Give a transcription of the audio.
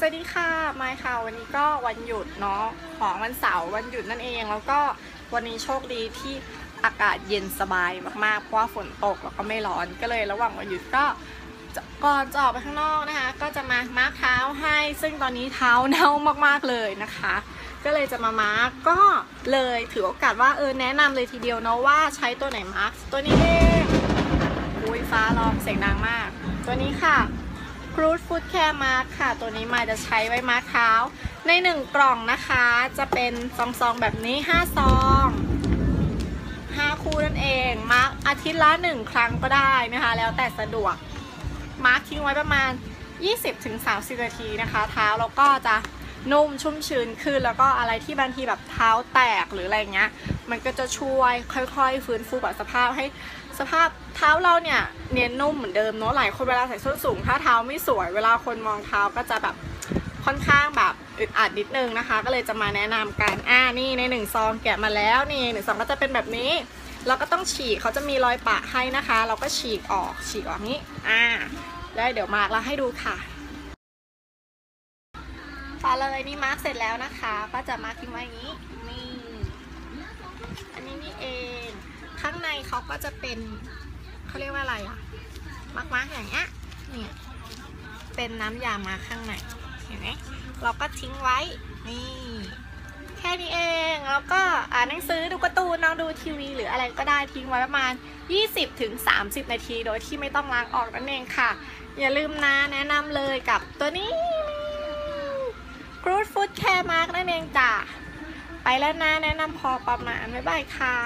สวัสดีค่ะไมายค่ะ วันนี้ก็วันหยุดเนาะของวันเสาร์วันหยุดนั่นเอง แล้วก็วันนี้โชคดีที่อากาศเย็นสบายมากๆ เพราะว่าฝนตกแล้วก็ไม่ร้อนก็เลยระหว่างวันหยุดก็ก่อนจะออกไปข้างนอกนะคะ ก็จะมามาร์คเท้าให้ ซึ่งตอนนี้เท้าเน่ามากๆเลยนะคะ ก็เลยจะมามาร์กก็เลยถือโอกาสว่าเออแนะนำเลยทีเดียวเนาะว่าใช้ตัวไหนมาร์กตัวนี้เองอุ้ยฟ้าร้องเสียงดังมาก ตัวนี้ค่ะ รูดฟูดแคร์มาร์คค่ะ ตัวนี้มาจะใช้ไว้มาร์คเท้า ใน1กล่องนะคะ จะเป็นซองซองๆแบบนี้5ซอง5คู่นั่นเองมาร์คอาทิตย์ละ1ครั้งก็ได้นะคะ แล้วแต่สะดวกมาร์คทิ้งไว้ประมาณ 20-30 นาทีนะคะ เท้าเราก็จะ นุ่มชุ่มชื้นขึ้น แล้วก็อะไรที่บางทีแบบเท้าแตกหรืออะไรเงี้ย มันก็จะช่วยค่อยๆ ฟื้นฟูแบบสภาพให้สภาพเท้าเราเนี่ยเนียนนุ่มเหมือนเดิมเนาะหลายคนเวลาใส่ส้นสูงถ้าเท้าไม่สวย เวลาคนมองเท้าก็จะแบบค่อนข้างแบบอึดอัดนิดนึงนะคะ ก็เลยจะมาแนะนำกันอ่านี่ในหนึ่งซองแกะมาแล้วนี่หนึ่งซองก็จะเป็นแบบนี้เราก็ต้องฉีกเขาจะมีรอยปะให้นะคะ เราก็ฉีกออกฉีกออกนี้อ่าแล้วเดี๋ยวมาร์กแล้วให้ดูค่ะ ต่อเลยนี่มาร์กเสร็จแล้วนะคะ ก็จะมาร์กทิ้งไว้อย่างนี้นี่อันนี้นี่เองข้างในเขาก็จะเป็นเขาเรียกว่าอะไรอะมักมักๆอย่างเงี้ยเนี่ยเป็นน้ำยามาข้างในเห็นไหมเราก็ทิ้งไว้นี่แค่นี้เองแล้วก็อ่านหนังสือดูการ์ตูนน้อนดูทีวี หรืออะไรก็ได้ทิ้งไว้ประมาณ 20-30ถึง30 นาที โดยที่ไม่ต้องล้างออกนั่นเองค่ะ อย่าลืมนะแนะนำเลยกับตัวนี้ รูทฟู้ดแคร์มาร์กนั่นเองจ้ะ ไปแล้วนะ แนะนำพอประมาณ บ๊ายบายค่ะ